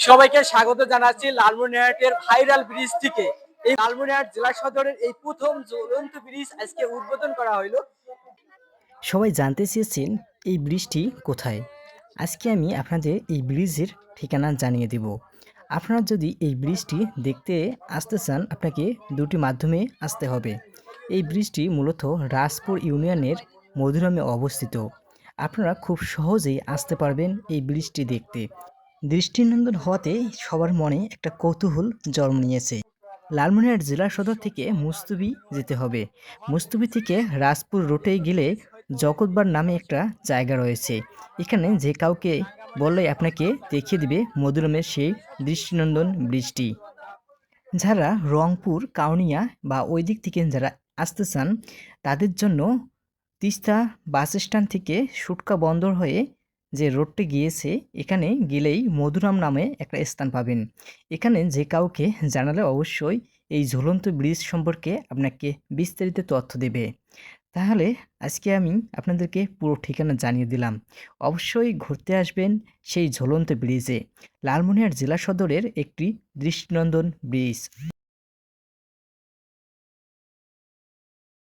সবাইকে স্বাগত জানাচ্ছি লালমনিরহাটের ভাইরাল ব্রিজ থেকে। এই লালমনিরহাট জেলা সদরের এই প্রথম জ্বলন্ত ব্রিজ আজকে উদ্বোধন করা হলো সবাই জানতে চেয়েছেন এই ব্রিজটি কোথায়? আজকে আমি আপনাদের এই ব্রিজের ঠিকানা জানিয়ে দেব। আপনারা যদি এই ব্রিজটি দেখতে আসতে চান, আপনাকে দুটি মাধ্যমে আসতে হবে। এই ব্রিজটি মূলত রাজপুর ইউনিয়নের মধুরামে অবস্থিত। আপনারা খুব সহজেই আসতে পারবেন এই ব্রিজটি দেখতে। দৃষ্টিনন্দন হওয়াতে সবার মনে একটা কৌতূহল জন্ম নিয়েছে। লালমনিরহাট জেলা সদর থেকে মুস্তুবি যেতে হবে। মুস্তুবি থেকে রাজপুর রোডে গেলে জগৎবার নামে একটা জায়গা রয়েছে। এখানে যে কাউকে বললে আপনাকে দেখিয়ে দিবে মধুরমের সেই দৃষ্টিনন্দন ব্রিজটি। যারা রংপুর, কাউনিয়া বা ওই দিক থেকে যারা আসতে চান, তাদের জন্য তিস্তা বাস স্ট্যান্ড থেকে সুটকা বন্দর হয়ে যে রোডটি গিয়েছে, এখানে গেলেই মধুরাম নামে একটা স্থান পাবেন। এখানে যে কাউকে জানালে অবশ্যই এই ঝুলন্ত ব্রিজ সম্পর্কে আপনাকে বিস্তারিত তথ্য দেবে। তাহলে আজকে আমি আপনাদেরকে পুরো ঠিকানা জানিয়ে দিলাম। অবশ্যই ঘুরতে আসবেন সেই ঝুলন্ত ব্রিজে, লালমনিরহাট জেলা সদরের একটি দৃষ্টিনন্দন ব্রিজ।